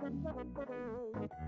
Thank you.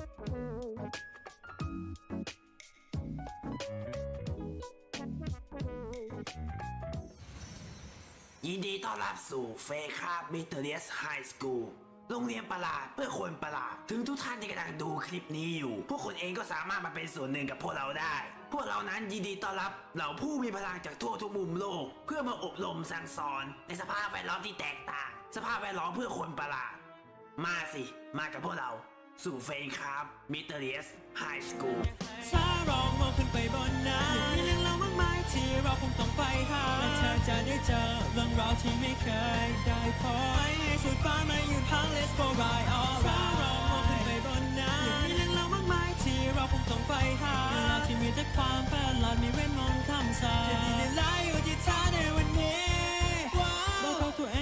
ยินดีต้อนรับสู่เฟคาบมิเตอร์เลียสไฮสคูลโรงเรียนประหลาดเพื่อคนประหลาด ถึงทุกท่านที่กำลังดูคลิปนี้อยู่ พวกคุณเองก็สามารถมาเป็นส่วนหนึ่งกับพวกเราได้ พวกเรานั้นยินดีต้อนรับเหล่าผู้มีพลังจากทั่วทุกมุมโลก เพื่อมาอบรมสั่งสอน ในสภาพแวดล้อมที่แตกต่าง สภาพแวดล้อมเพื่อคนประหลาด มาสิ มากับพวกเรา สู่เฟครับมิเตอร์เลียสไฮสคูลถ้าเรามองขึ้นไปบนนั้น มีเรื่องเล่ามากมายที่เราคงต้องไปหาและเธอจะได้เจอเรื่องราวที่ไม่เคยได้พบไปให้สุดฟ้ามายืนพัง let's go ride all ถ้าเรามองขึ้นไปบนนั้นมีเรื่องเล่ามากมายที่เราคงต้องไปหาเรื่องราวที่มีแต่ความประหลาดมีเวทมนต์คำสาปจะดีในไลฟ์อยู่ที่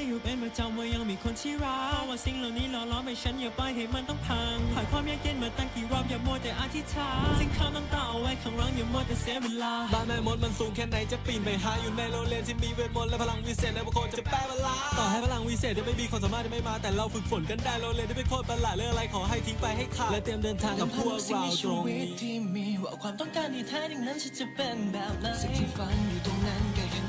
องอยู่เป็นประจำว่ายังมีคนที่รักเพราะว่าสิ่งเหล่านี้หล่อล้อมให้ฉันอย่าปล่อยให้มันต้องพังผ่านความยากเย็นมาตั้งกี่รอบอย่ามัวแต่อธิษฐานสิ่งข้ามน้ำตาเอาไว้ข้างหลังอย่ามัวแต่เสียเวลาบ้านแม่มดมันสูงแค่ไหนจะปีนไปหาอยู่ในโรงเรียนที่มีเวทมนต์และพลังวิเศษและบางคนจะแปลเวลาต่อให้พลังวิเศษจะไม่มีความสามารถจะไม่มาแต่เราฝึกฝนกันได้โรงเรียนที่เป็นโคตรประหลาดเรื่องอะไรขอให้ทิ้งไปให้ขาดและเตรียมเดินทางกับพวกเราตรงนี้ที่มีว่าความต้องการที่แท้จริงนั้นฉันจะเป็นแบบไหนสิ่งที่ฝันอยู่ตรงนั้นก็อยู่ใน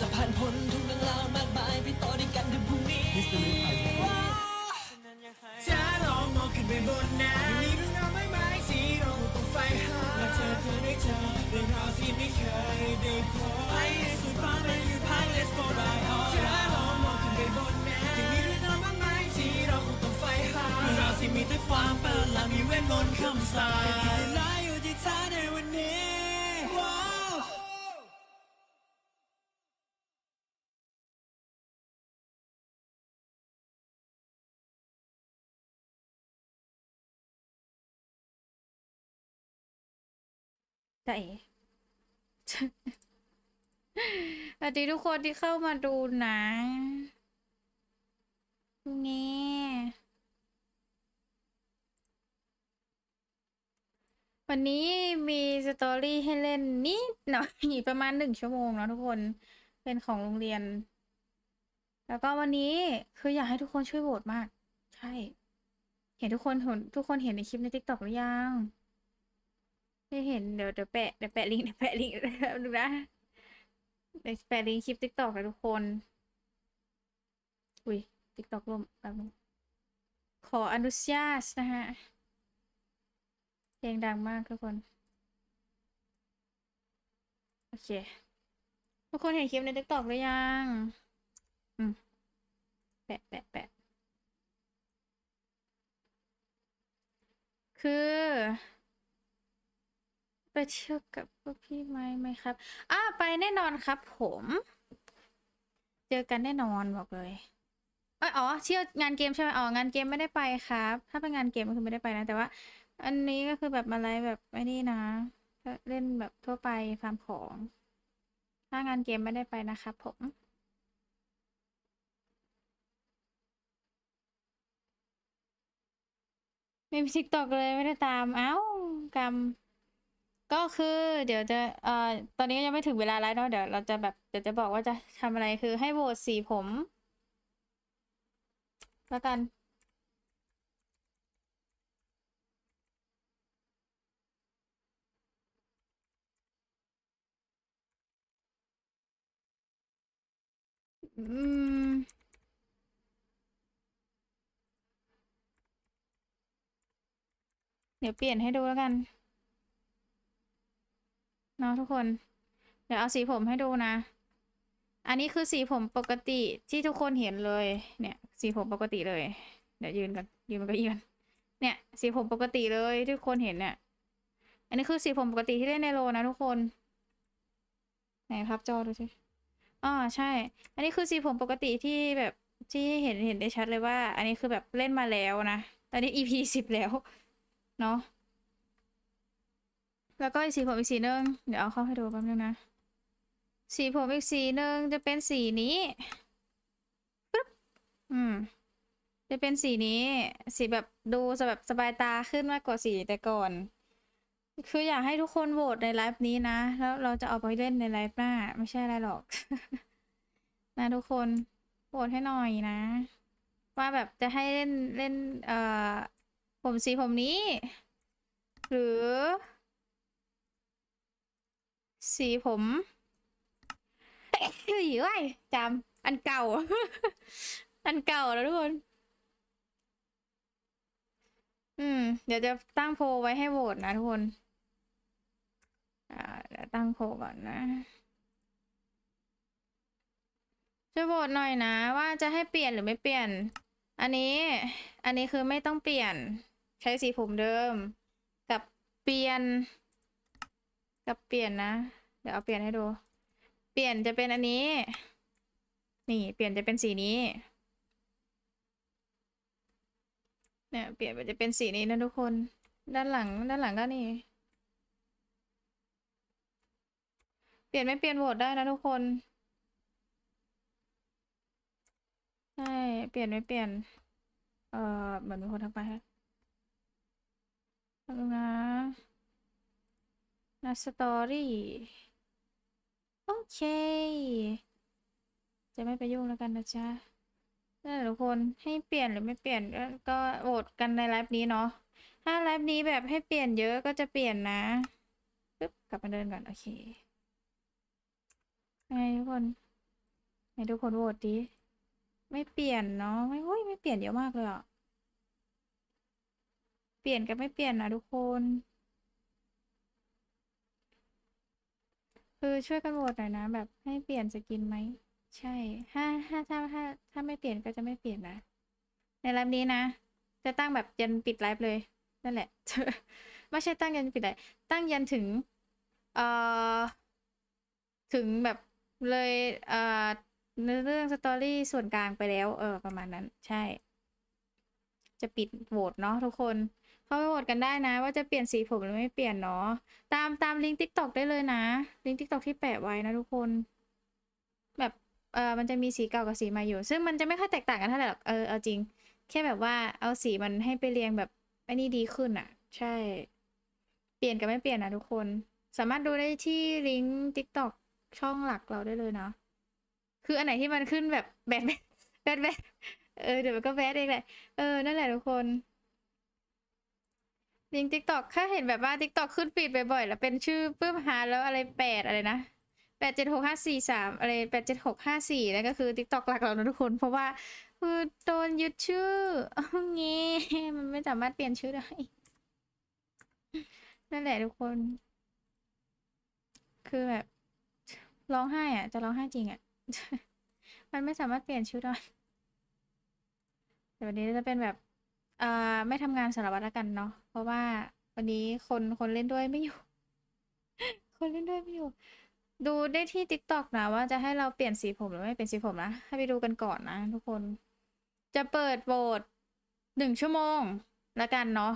จะผ่านพ้นทุกเรื่องราวมากมายไปต่อด้วยกันในพรุ่งนี้จะลองมองขึ้นไปบนนั้น มีเรื่องราวมากมายที่เราต้องไฟหาและเธอเธอได้เจอเรื่องราวที่ไม่เคยได้พบไปให้สุดฟ้ามันอยู่พัง let's go ride on จะลองมองขึ้นไปบนนั้นยังมีเรื่องราวมากมายที่เราคงต้องไฟหาเราสิมีแต่ความประหลาดมีเวทมนต์คำสาป ใจสวัสดีทุกคนที่เข้ามาดูนะนี่วันนี้มีสตอรี่ให้เล่นนิดหน่อยประมาณหนึ่งชั่วโมงเนาะทุกคนเป็นของโรงเรียน แล้วก็วันนี้คืออยากให้ทุกคนช่วยโหวตมาก ใช่ เห็นทุกคนเห็นทุกคนเห็นในคลิปใน t ิกต k หรือยัง ไม่เห็นเดี๋ยวเดี๋ยวแปะเดี๋ยวแปะลิงก์เดี๋ยวแปะลิงก์ดูนะเดี๋ยวแปะลิงก์คลิปติ๊กต็อกนะทุกคน อุ้ยติ๊กต็อกล่มแป๊บนึงขออนุญาตนะฮะเพลงดังมากทุกคนโอเคทุกคนเห็นคลิปในติ๊กต็อกหรือยังอืมแปะแปะแปะคือ ไปเที่ยวกับพวกพี่ไหมไหมครับ อ่าไปแน่นอนครับ ผม เจอกันแน่นอนบอกเลยเอยอ๋อเที่ยวงานเกมใช่ไหมอ๋องานเกมไม่ได้ไปครับ ถ้าเป็นงานเกมก็คือไม่ได้ไปนะ แต่ว่า อันนี้ก็คือแบบอะไรแบบไอ้นี่นะเล่นแบบทั่วไปฟาร์มของ ถ้างานเกมไม่ได้ไปนะครับผมไม่มีทิกตอกเลยไม่ได้ตาม เอ้ากรรม ก็คือเดี๋ยวจะเอ่อตอนนี้ยังไม่ถึงเวลาแล้วเนาะเดี๋ยวเราจะแบบเดี๋ยวจะบอกว่าจะทำอะไรคือให้โหวตสีผม แล้วกัน อืมเดี๋ยวเปลี่ยนให้ดูแล้วกัน เนาะทุกคน เดี๋ยวเอาสีผมให้ดูนะ อันนี้คือสีผมปกติที่ทุกคนเห็นเลย เนี่ย สีผมปกติเลย เดี๋ยวยืนกันยืนมันก็ยืนเนี่ย สีผมปกติเลยที่ทุกคนเห็นเนี่ย อันนี้คือสีผมปกติที่เล่นในโลนะทุกคน ไหนพับจอดูสิอ๋อใช่ อันนี้คือสีผมปกติที่แบบที่เห็นเห็นได้ชัดเลยว่า อันนี้คือแบบเล่นมาแล้วนะ ตอนนี้ EP สิบแล้ว เนาะ แล้วก็อีกสีผมอีกสีหนึ่งเดี๋ยวเอาเข้าให้ดูแป๊บนึงนะ สีผมอีกสีหนึ่งจะเป็นสีนี้ปึ๊บอืม จะเป็นสีนี้ สีแบบดูแบบสบายตาขึ้นมากกว่าสีแต่ก่อน คืออยากให้ทุกคนโหวตในไลฟ์นี้นะ แล้วเราจะเอาไปเล่นในไลฟ์หน้า ไม่ใช่อะไรหรอก นะทุกคนโหวตให้หน่อยนะ ว่าแบบจะให้เล่นเล่น เอ่อ ผมสีผมนี้ หรือ สีผมเฮ้ยว้ยจำอันเก่า อันเก่าแล้วทุกคน อืม เดี๋ยวจะตั้งโพลไว้ให้โหวตนะทุกคน อ่าเดี๋ยวตั้งโพลก่อนนะช่วยโหวตหน่อยนะว่าจะให้เปลี่ยนหรือไม่เปลี่ยน อันนี้ อันนี้คือไม่ต้องเปลี่ยน ใช้สีผมเดิม กับเปลี่ยน กับเปลี่ยนนะ ดี๋ยวเอาเปลี่ยนให้ดู เปลี่ยนจะเป็นอันนี้ นี่เปลี่ยนจะเป็นสีนี้ เนี่ยเปลี่ยนจะเป็นสีนี้นะทุกคน ด้านหลังด้านหลังก็นี่ เปลี่ยนไม่เปลี่ยนโหวตได้นะทุกคนใช่เปลี่ยนไม่เปลี่ยน เอ่อเหมือนมีคนทักไปฮะนึงนะนะสตอรี่ โอเค จะไม่ไปยุ่งแล้วกันนะจ๊ะนั่นแหละทุกคนให้เปลี่ยนหรือไม่เปลี่ยนก็โหวตกันในไลฟ์นี้เนาะถ้าไลฟ์นี้แบบให้เปลี่ยนเยอะก็จะเปลี่ยนนะปึ๊บกลับมาเดินก่อนโอเคไงทุกคนให้ทุกคนโหวตดิไม่เปลี่ยนเนาะไม่โอ้ยไม่เปลี่ยนเยอะมากเลยอะเปลี่ยนกับไม่เปลี่ยนนะทุกคน คือช่วยกันโหวตหน่อยนะ แบบให้เปลี่ยนสกินไหม ใช่ถ้าถ้าถ้าถ้าถ้าไม่เปลี่ยนก็จะไม่เปลี่ยนนะ ในไลฟ์นี้นะ จะตั้งแบบยันปิดไลฟ์เลย นั่นแหละ ไม่ใช่ตั้งยันปิดไลฟ์ตั้งยันถึง เอ่อ ถึงแบบเลย เอ่อเนื้อเรื่องสตอรี่ส่วนกลางไปแล้ว เออ ประมาณนั้น ใช่ จะปิดโหวตเนาะทุกคน เข้าไปโหวตกันได้นะ ว่าจะเปลี่ยนสีผมหรือไม่เปลี่ยนเนาะตามตามลิงก์ทิกตอกได้เลยนะ ลิงก์ทิกตอกที่แปะไว้นะทุกคน แบบเออมันจะมีสีเก่ากับสีใหม่อยู่ ซึ่งมันจะไม่ค่อยแตกต่างกันเท่าไหร่หรอกเออเอาจริง แค่แบบว่าเอาสีมันให้ไปเรียงแบบไอ้นี่ดีขึ้นอะ ใช่ เปลี่ยนกับไม่เปลี่ยนนะทุกคน สามารถดูได้ที่ลิงก์ทิกตอกช่องหลักเราได้เลยนะคืออันไหนที่มันขึ้นแบบแบดแบดแบดแบดเออเดี๋ยวมันก็แบดเองแหละเออนั่นแหละทุกคน ลิงทิกตอกถ้าเห็นแบบว่าทิกตอกขึ้นฟีดบ่อยๆแล้วเป็นชื่อปื้มหาแล้วอะไรแปดอะไรนะแปดเจ็ดหกห้าสี่สามอะไรแปดเจ็ดหกห้าสี่นั่นก็คือทิกตอกหลักเรานะทุกคน เพราะว่าคือโดนยึดชื่อเองี้มันไม่สามารถเปลี่ยนชื่อได้ นั่นแหละทุกคน คือแบบร้องไห้อะ จะร้องไห้จริงอะ มันไม่สามารถเปลี่ยนชื่อได้แต่วันนี้จะเป็นแบบ อ่าไม่ทำงานสารวัตรแล้วกันเนาะเพราะว่าวันนี้คนคนเล่นด้วยไม่อยู่ คนเล่นด้วยไม่อยู่ ดูได้ที่ TikTok นะว่าจะให้เราเปลี่ยนสีผมหรือไม่เปลี่ยนสีผมนะให้ไปดูกันก่อนนะทุกคน จะเปิดโหวตหนึ่งชั่วโมงละกันเนาะ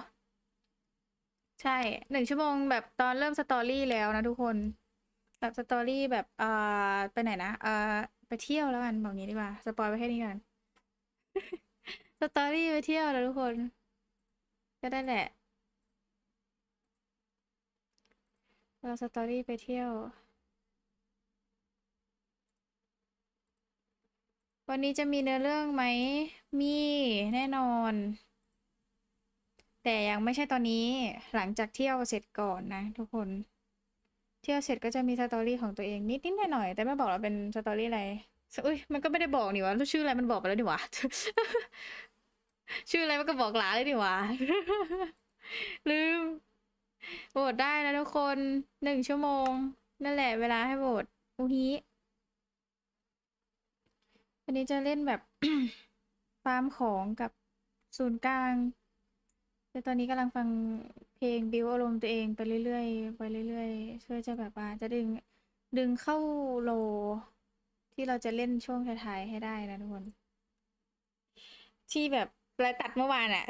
ใช่หนึ่งชั่วโมงแบบตอนเริ่มสตอรี่แล้วนะทุกคนแบบสตอรี่แบบเอ่าไปไหนนะเอ่าไปเที่ยวแล้วกันแบอกงี้ดีกว่าสปอยไปแค่นี้กัน สตอรี่ไปเที่ยวแล้วทุกคน ก็ได้แหละ เราสตอรี่ไปเที่ยว วันนี้จะมีเนื้อเรื่องไหม มีแน่นอน แต่ยังไม่ใช่ตอนนี้หลังจากเที่ยวเสร็จก่อนนะทุกคน เที่ยวเสร็จก็จะมีสตอรี่ของตัวเองนิดนิดหน่อยหน่อยแต่ไม่บอกเราเป็นสตอรี่อะไรอุ้ยมันก็ไม่ได้บอกนี่หว่าชื่ออะไรมันบอกไปแล้วนี่ว่า ชื่ออะไรมันก็บอกหลาเลยนี่หว่าลืมโหวตได้นะทุกคนหนึ่งชั่วโมง นั่นแหละเวลาให้โหวตอุฮิวันนี้จะเล่นแบบฟาร์มของกับศูนย์กลาง แต่ตอนนี้กำลังฟังเพลงบิวอารมณ์ตัวเองไปเรื่อยๆไปเรื่อยๆเพื่อจะแบบว่าจะดึงดึงเข้าโล ที่เราจะเล่นช่วงท้ายๆให้ได้นะทุกคน ที่แบบ เราตัดเมื่อวานอะ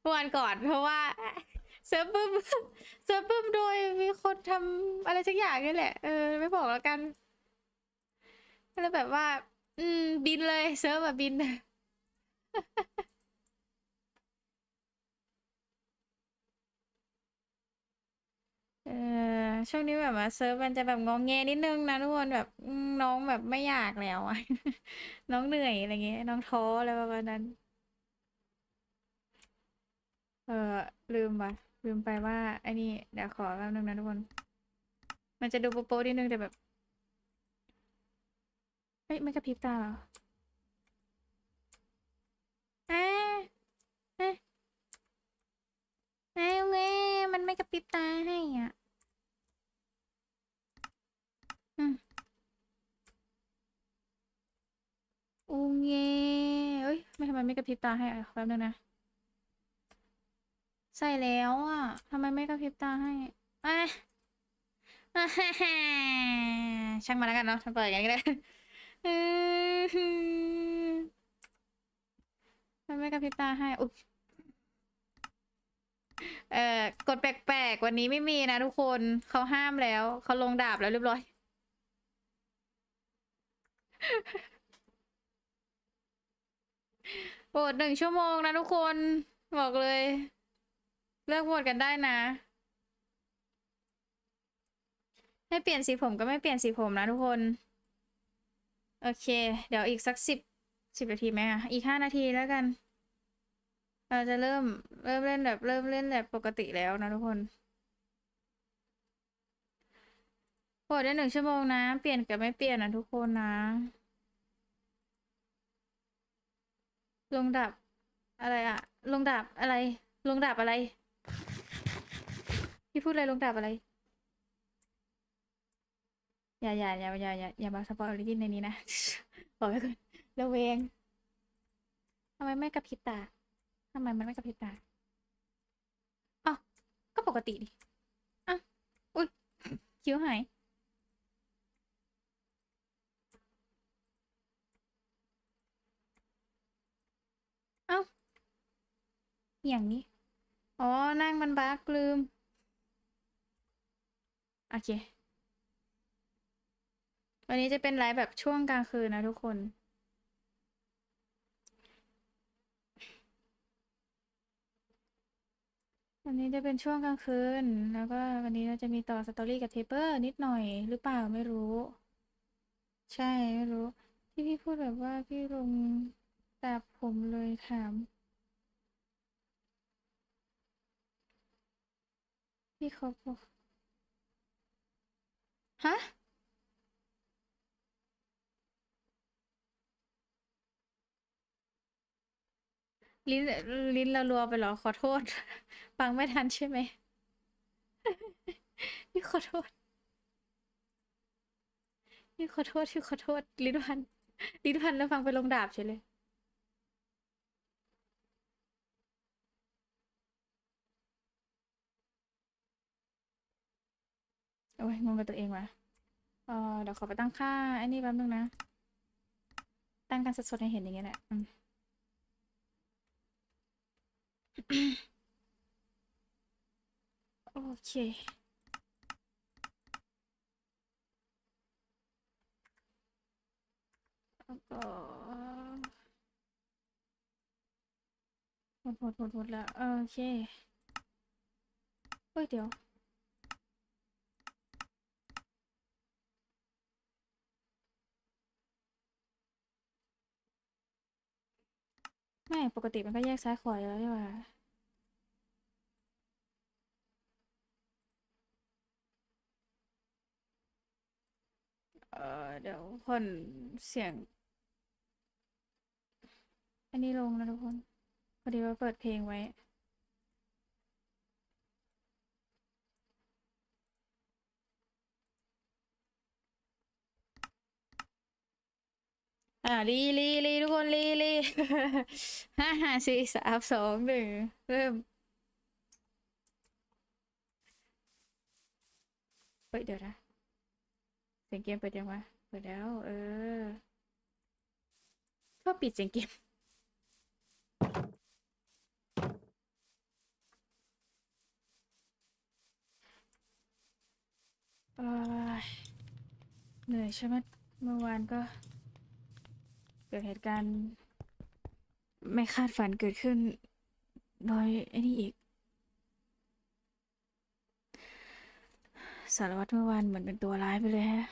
เมื่อวานก่อนเพราะว่าเซิร์ฟบึ้มเซิร์ฟบึ้มโดยมีคนทำอะไรสักอย่างนี่แหละ เออ ไม่บอกแล้วกันก็เลยแบบว่า อืม บินเลยเซิร์ฟแบบบินเออช่วงนี้แบบว่าเซิร์ฟมันจะแบบงองแงนิดนึงนะทุกคนแบบน้องแบบไม่อยากแล้วอะน้องเหนื่อยอะไรเงี้ยน้องท้ออะไรประมาณนั้น เออลืมว่ะลืมไปว่าไอ้นี่เดี๋ยวขอแป๊บนึงนะทุกคน มันจะดูโป๊ะๆนิดนึงแต่แบบเอ้ยไม่กระพริบตาเหรอเอ๊ะเอ๊ะเอ๊ะมันไม่กระพริบตาให้อะอืมอูเงี้เอ้ยไม่ทำไมไม่กระพริบตาให้อะแป๊บนึงนะ ใส่แล้วอะทำไมไม่กระพริบตาให้อ้ยช่างมาแล้วกันเนาะทำเปิดอย่างนี้ก็ได้ทำไมไม่กระพริบตาให้อุ๊ยเอ่อกดแปลกๆ วันนี้ไม่มีนะทุกคนเขาห้ามแล้ว เขาลงดาบแล้วเรียบร้อยโหวตหนึ่งชั่วโมงนะทุกคน บอกเลย เลือกโหวตกันได้นะให้เปลี่ยนสีผมก็ไม่เปลี่ยนสีผมนะทุกคน โอเค เดี๋ยวอีกสักสิบสิบนาทีไหมอะอีกห้านาทีแล้วกัน เราจะเริ่มเริ่มเล่นแบบเริ่มเล่นแบบปกติแล้วนะทุกคนโหวตได้หนึ่งชั่วโมงนะ เปลี่ยนกับไม่เปลี่ยนนะทุกคนนะ ลงดับอะไรอะลงดับอะไร ลงดับอะไร พี่พูดอะไรลงดับอะไร อย่าอย่าอย่าอย่าอย่าอย่ามาสปอยล์ลินในนี้นะ บอกไว้ก่อนระเวงทำไมไม่กระพริบตาทำไมมันไม่กระพริบตาอ๋อก็ปกติดิอะอุ้ยคิ้วหายเอ้าอย่างนี้ อ๋อนั่งมันบักลืม โอเค วันนี้จะเป็นไลฟ์แบบช่วงกลางคืนนะทุกคน วันนี้จะเป็นช่วงกลางคืน แล้วก็วันนี้เราจะมีต่อสตอรี่กับเทปเปอร์นิดหน่อยหรือเปล่าไม่รู้ ใช่ไม่รู้ ที่พี่พูดแบบว่าพี่ลงตัดผมเลยถามพี่เขาบอก ฮะลิ้นลิ้นเรารัวไปเหรอขอโทษ ฟังไม่ทันใช่ไหมพี่ขอโทษพี่ขอโทษพี่ขอโทษลิ้นพันลิ้นพันแล้วฟังไปลงดาบเฉยเลย โอ้ยงงกับตัวเองว่ะเออเดี๋ยวขอไปตั้งค่าไอ้นี่แป๊บนึงนะ ตั้งกันสดๆให้เห็นอย่างเงี้ยแหละโอเค แล้วก็หมดหมดหมดหมดแล้ว โอเค เฮ้ย เดี๋ยว ไม่ปกติมันก็แยกซ้ายขวาอยู่แล้วใช่ป่ะเออเดี๋ยวคนเสียง อันนี้ลงนะทุกคน พอดีว่าเปิดเพลงไว้อ่าลีลีลีทุกคนลีลี ห้าห้าสี่สามสองหนึ่งเริ่มเฮ้ยเดี๋ยวนะเสียงเกมเปิดยังวะเปิดแล้ว เออชอบปิดเสียงเกมเอ้ยเหนื่อยใช่ไหมเมื่อวานก็เกิดเหตุการณ์ ไม่คาดฝันเกิดขึ้น โดยไอ้นี่อีก สารวัตรเมื่อวานเหมือนเป็นตัวร้ายไปเลยฮะ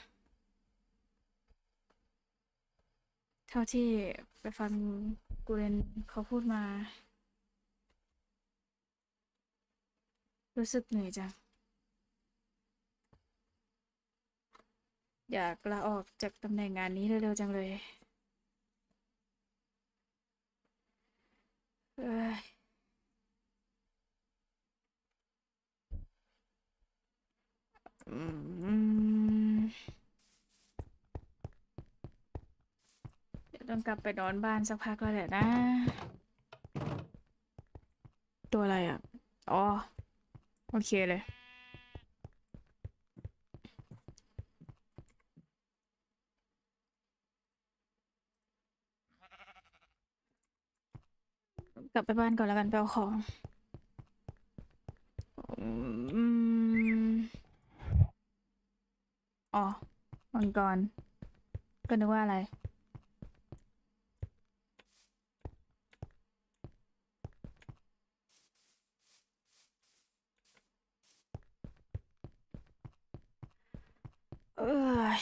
เท่าที่ไปฟังกูเรนเขาพูดมา รู้สึกเหนื่อยจัง อยากลาออกจากตำแหน่งงานนี้เร็วๆจังเลย เดี๋ยวต้องกลับไปนอนบ้านสักพักแล้วแหละนะ ตัวอะไรอะ อ๋อ โอเคเลย กลับไปบ้านก่อนแล้วกันไปเอาของอืมอ๋อมังกรก็นึกว่าอะไร เอ้ย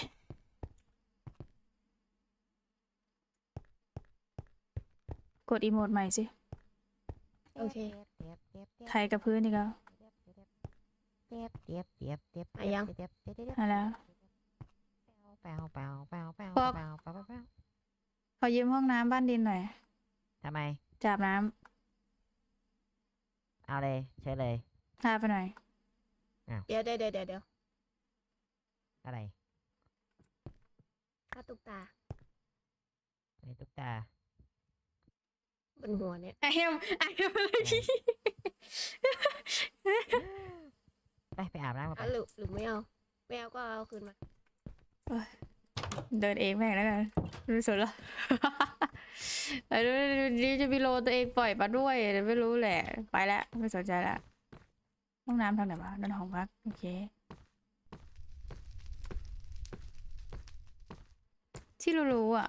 กดอีโมดใหม่สิ โอเคไทยกับพื้นอีกแล้วอะยังมาแล้วปบอกขอยืมห้องน้ำบ้านดินหน่อยทำไมจับน้เอาเลยเชิญเลยำพาไปหน่อยเดี๋ยวเดี๋ยวเดี๋ยวเดี๋ยวเดี๋ยวอะไรข้าตุกตาไอ้ตุ๊กตา บนหัวเนี่ยไอเฮมไอเฮมอะไรพี่ไปไปอาบน้ำกันไปอะหรือหรือไม่เอา ไม่เอาก็เอาคืนมา เดินเองแม่งแล้วกันไม่สนละไอ้นี่จะมีโลตัวเองปล่อยมาด้วยเดี๋ยวไม่รู้แหละ ไปแล้วไม่สนใจละห้องน้ำทางไหนวะนั่นห้องพักโอเค ที่รู้ๆอะ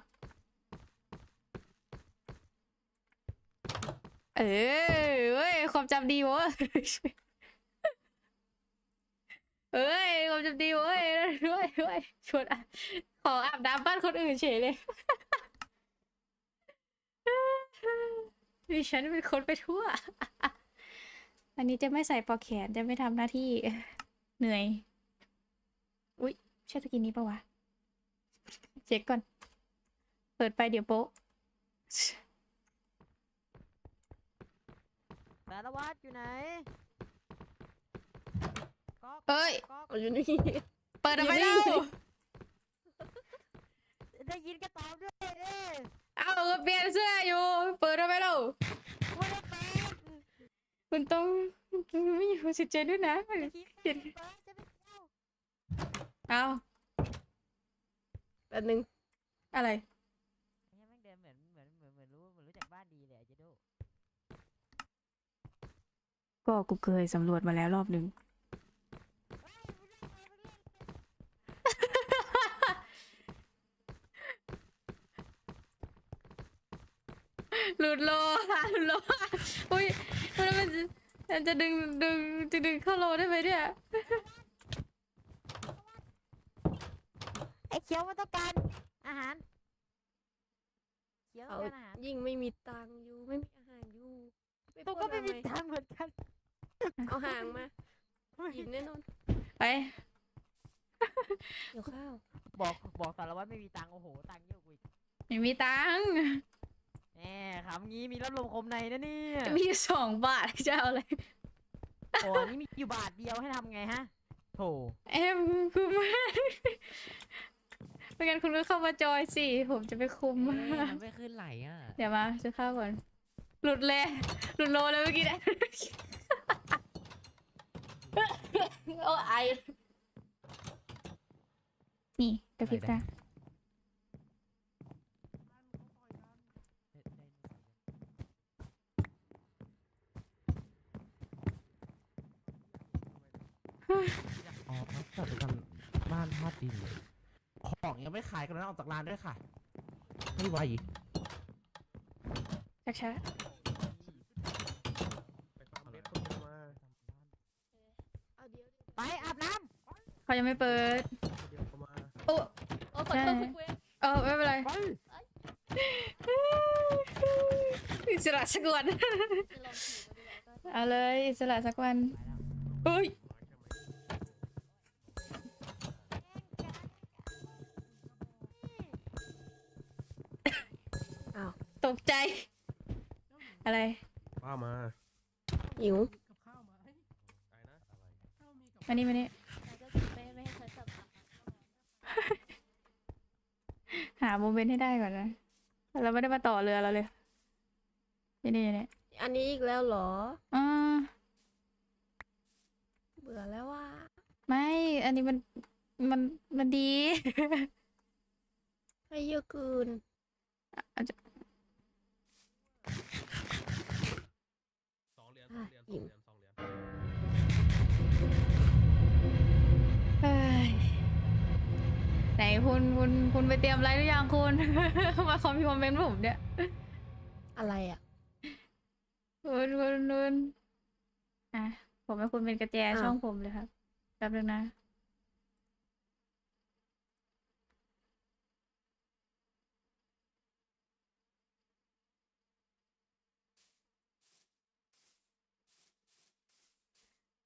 เออเว้ยความจำดีเวะเอ้ยความจำดีเว้ยเว้ยเว้ยชวนขออาบน้ำบ้านคนอื่นเฉยเลยดิฉันเป็นคนไปทั่ว อันนี้จะไม่ใส่ปอกแขนจะไม่ทำหน้าที่ เหนื่อย อุ๊ยใช่สกินนี้ปะวะ เช็คก่อน เปิดไปเดี๋ยวโป๊ะ สารวัตรอยู่ไหนก๊อกเอ้ย ก๊อกเอาอยู่นี่ เปิดทำไมอย่าเล่าวิ่งได้ยินก็ตอบด้วยเด้เอาก็เปลี่ยนเสื้ออยู่ เปิดทำไมเล่าว่าได้เป็นคุณต้องไม่อยู่สิเจด้วยนะคิดเห็นเปิดจะไปเที่ยวเอาแป๊บนึงอะไร เนี่ยแม่งเดินเหมือนเหมือนเหมือนเหมือนรู้เหมือนรู้จักบ้านดีเลยอะเจโด ก็กูเคยสำรวจมาแล้วรอบหนึ่งหลุดโลค่ะหลุดโลค่ะอุ้ยมันมันจะมันจะดึงดึงจะดึงเข้าโลได้ไหมเนี่ยไอ้เขียวมันต้องการอาหาร เขียวต้เอาองการอาหาร ยิ่งไม่มีตังค์อยู่ไม่มีอาหารอยู่ป ตัวปก็ล้นไม่มีทำทางค์เหมือนกัน เอาห่างมาหยิบแน่นอนไปเดี๋ยวข้าว บอกบอกสารวัตรไม่มีตังค์โอ้โหตังค์เยอะกว่าอีกไม่มีตังค์แหมขำงี้มีรับลมคมในนะเนี่ยมีสองบาทจะเอาอะไร โอ้อันนี่มีอยู่บาทเดียวให้ทำไงฮะโถเอ็มคุณมากไม่งั้นคุณก็เข้ามาจอยสิ ผมจะไปคุมเอ้ยมันไม่ขึ้นไหลอะ เดี๋ยวมาจะเข้าวก่อน หลุดเลย หลุดโลเลยเมื่อกี้เนี่ยโอ้ไอนี่กระพริบตาอ๋อครับจัดประจำบ้านธาตุดินเลยของยังไม่ขายกันนะออกจากร้านด้วยค่ะ ไม่ไหวชักช้าเอาเดี๋ยว ไปอาบน้เขายังไม่เปิดโอ้โอ้ขอโทษได้คุณเว้ยเออไม่เป็นไรอิสระสักวันเอาเลยอิสระสักวันเฮ้ยอ้าวตกใจ อะไรว่ามาหิว มานี่มานี่หาโมเมนต์ให้ได้ก่อนนะ เราไม่ได้มาต่อเรือเราเลยนี่นี่นี่อันนี้อีกแล้วเหรออ่าเบื่อแล้วว่า ไม่ อันนี้มัน มัน มันดีให้เยอะเกินอาจจะสองเหรียญอะสองเหรียญอิ่สองมเหรียญสองเหรียญ เอ้ย ไหนคุณคุณคุณไปเตรียมอะไรหรือยังคุณ มาคอมพิวเมนต์ผมเนี่ยอะไรอะคุณคุณคุณอะผมให้คุณเป็นกระแจอ้าวช่องผมเลยครับแป๊บนึงนะ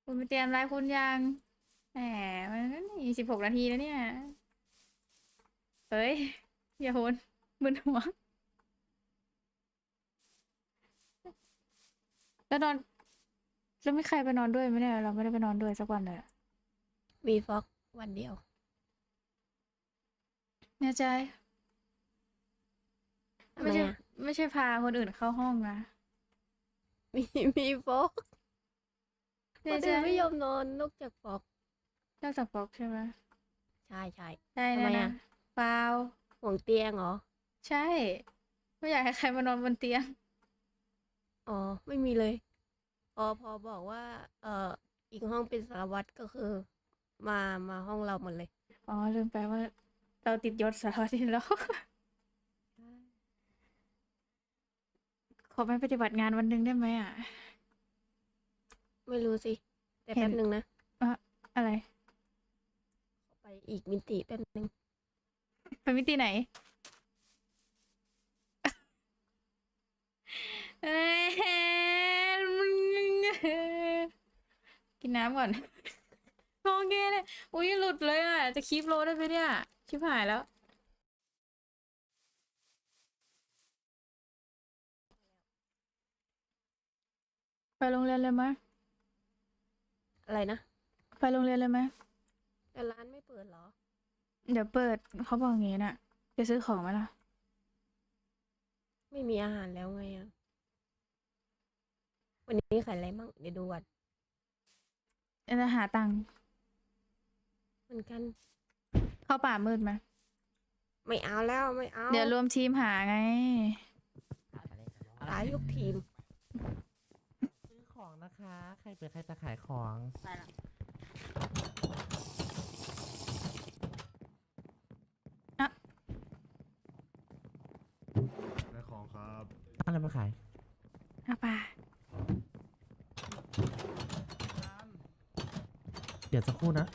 คุณไปเตรียมอะไรคุณยังแหมมันยี่สิบหกนาทีแล้วเนี่ย เฮ้ย อย่าโหนมึนหัว แล้วนอน แล้วไม่ใครไปนอนด้วยไหมเนี่ย เราไม่ได้ไปนอนด้วยสักวันเลยอะมีฟอกวันเดียว แน่ใจ ทำไมไม่ใช่อะไม่ใช่พาคนอื่นเข้าห้องนะมีมีฟอกคไม่นใช่อื่นไม่ยอมนอนนอกจากฟอกนอกจากฟอกใช่ไหมใช่ใช่ได้ทำนะไมนะอะ เปล่าห่วงเตียงเหรอ ใช่ ไม่อยากให้ใครมานอนบนเตียง อ๋อ ไม่มีเลยพอพอบอกว่า เอ่อ อีกห้องเป็นสารวัตรก็คือ มามาห้องเราหมดเลย อ๋อลืมไปว่า เราติดยศสารวัตรแล้ว ขอไปปฏิบัติงานวันหนึ่งได้ไหมอะ ไม่รู้สิ แต่เห็นแป๊บหนึ่งนะ อะไรไปอีกมิติแป๊บหนึ่ง ไปมิติไหนเอ้ยกินน้ำก่อนโอเคเลยอุ้ยหลุดเลยอะ จะคีบโลได้ไหมเนี่ย ชิบหายแล้วไปโรงเรียนเลยไหมยอะไรนะ ไปโรงเรียนเลยไหมยแต่ร้านไม่เปิดเหรอ เดี๋ยวเปิดเขาบอกอย่างงี้น่ะ จะซื้อของไหมล่ะ ไม่มีอาหารแล้วไงอะ วันนี้ขายอะไรมั่งเดี๋ยวดูก่อนจะหาตังค์เหมือนกัน เข้าป่ามืดไหมไม่เอาแล้วไม่เอาเดี๋ยวรวมทีมหาไงตายยกทีม ซื้อของนะคะ ใครเปิดใครจะขายของได้ของครับ อะไร มาขาย เอาป่าเดี๋ยวสักครู่นะ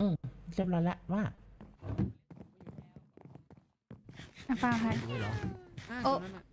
อืมเรียบร้อยแล้วว่าเอาป่าให้ด้วยเหรอโอ้อ๋อ